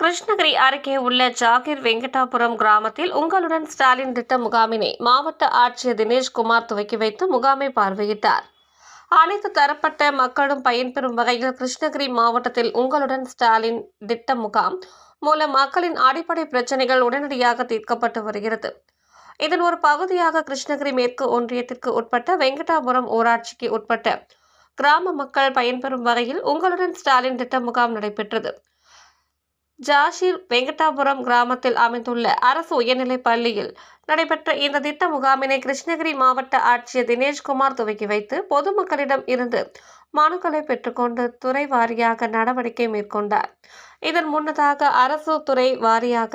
கிருஷ்ணகிரி அருகே உள்ள ஜாகிர் வெங்கடாபுரம் கிராமத்தில் உங்களுடன் ஸ்டாலின் திட்ட முகாமினை மாவட்ட ஆட்சியர் தினேஷ்குமார் துவக்கி வைத்து முகாமை பார்வையிட்டார். அனைத்து தரப்பட்ட மக்களும் பயன்பெறும் வகையில் கிருஷ்ணகிரி மாவட்டத்தில் உங்களுடன் ஸ்டாலின் திட்ட முகாம் மூலம் மக்களின் அடிப்படை பிரச்சனைகள் உடனடியாக தீர்க்கப்பட்டு வருகிறது. இதன் ஒரு பகுதியாக கிருஷ்ணகிரி மேற்கு ஒன்றியத்திற்கு உட்பட்ட வெங்கடாபுரம் ஊராட்சிக்கு உட்பட்ட கிராம மக்கள் பயன்பெறும் வகையில் உங்களுடன் ஸ்டாலின் திட்ட முகாம் நடைபெற்றது. ஜாஷிர் வெங்கடாபுரம் கிராமத்தில் அமைந்துள்ள அரசு உயர்நிலைப் பள்ளியில் நடைபெற்ற இந்த திட்ட முகாமினை கிருஷ்ணகிரி மாவட்ட ஆட்சியர் தினேஷ்குமார் துவக்கி வைத்து பொதுமக்களிடம் இருந்து மனுக்களை பெற்றுக்கொண்டு துறை வாரியாக நடவடிக்கை மேற்கொண்டார். இதன் முன்னதாக அரசு துறை வாரியாக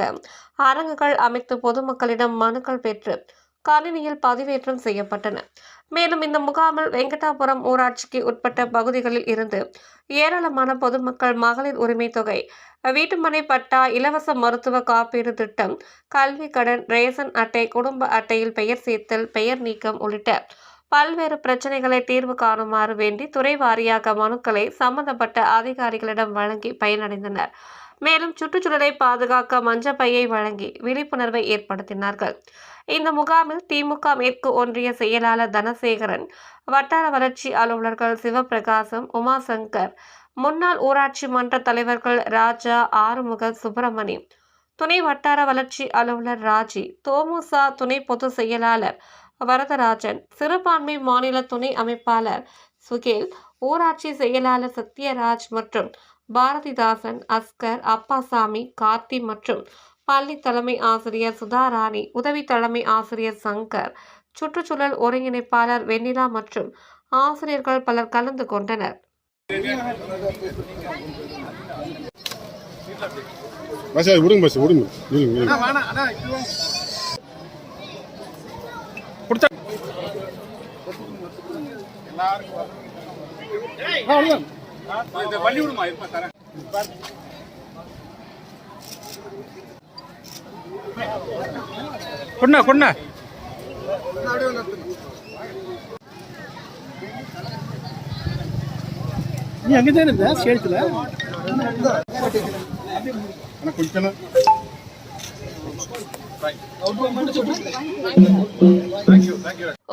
அரங்குகள் அமைத்து பொதுமக்களிடம் மனுக்கள் பெற்று கணினியில் பதிவேற்றம் செய்யப்பட்டன. மேலும் இந்த முகாமில் வெங்கடாபுரம் ஊராட்சிக்கு உட்பட்ட பகுதிகளில் இருந்து ஏராளமான பொதுமக்கள் மகளிர் உரிமை தொகை வீட்டுமனை பட்டா இலவச மருத்துவ காப்பீடு திட்டம் கல்வி கடன் ரேசன் அட்டை குடும்ப அட்டையில் பெயர் சேர்த்தல் பெயர் நீக்கம் உள்ளிட்ட பல்வேறு பிரச்சனைகளை தீர்வு காணுமாறு வேண்டி துறை வாரியாக மனுக்களை சம்பந்தப்பட்ட அதிகாரிகளிடம் வழங்கி பயனடைந்தனர். மேலும் சுற்றுச்சூழலை பாதுகாக்க மஞ்சப்பையை வழங்கி விழிப்புணர்வை ஏற்படுத்தினார்கள். இந்த முகாமில் திமுக மேற்கு ஒன்றிய செயலாளர் தனசேகரன் வட்டார வளர்ச்சி அலுவலர்கள் சிவபிரகாசம் உமாசங்கர் முன்னாள் ஊராட்சி மன்ற தலைவர்கள் ராஜா ஆறுமுக சுப்பிரமணி துணை வட்டார வளர்ச்சி அலுவலர் ராஜி தோமுசா துணை பொதுச் செயலாளர் வரதராஜன் சிறுபான்மை மாநில துணை அமைப்பாளர் சுகேல் ஊராட்சி செயலாளர் சத்யராஜ் மற்றும் பாரதிதாசன் அஸ்கர் அப்பாசாமி கார்த்தி மற்றும் பள்ளி தலைமை ஆசிரியர் சுதாராணி உதவி தலைமை ஆசிரியர் சங்கர் சுற்றுச்சூழல் ஒருங்கிணைப்பாளர் வெண்ணிலா மற்றும் ஆசிரியர்கள் பலர் கலந்து கொண்டனர். பஸ் விடுங்க பண்ணி விடுமா இருப்பா தரேன். கொண்டா கொண்டா நீ அங்கே தான் இருந்த? சேலத்தில்? கொஞ்சம்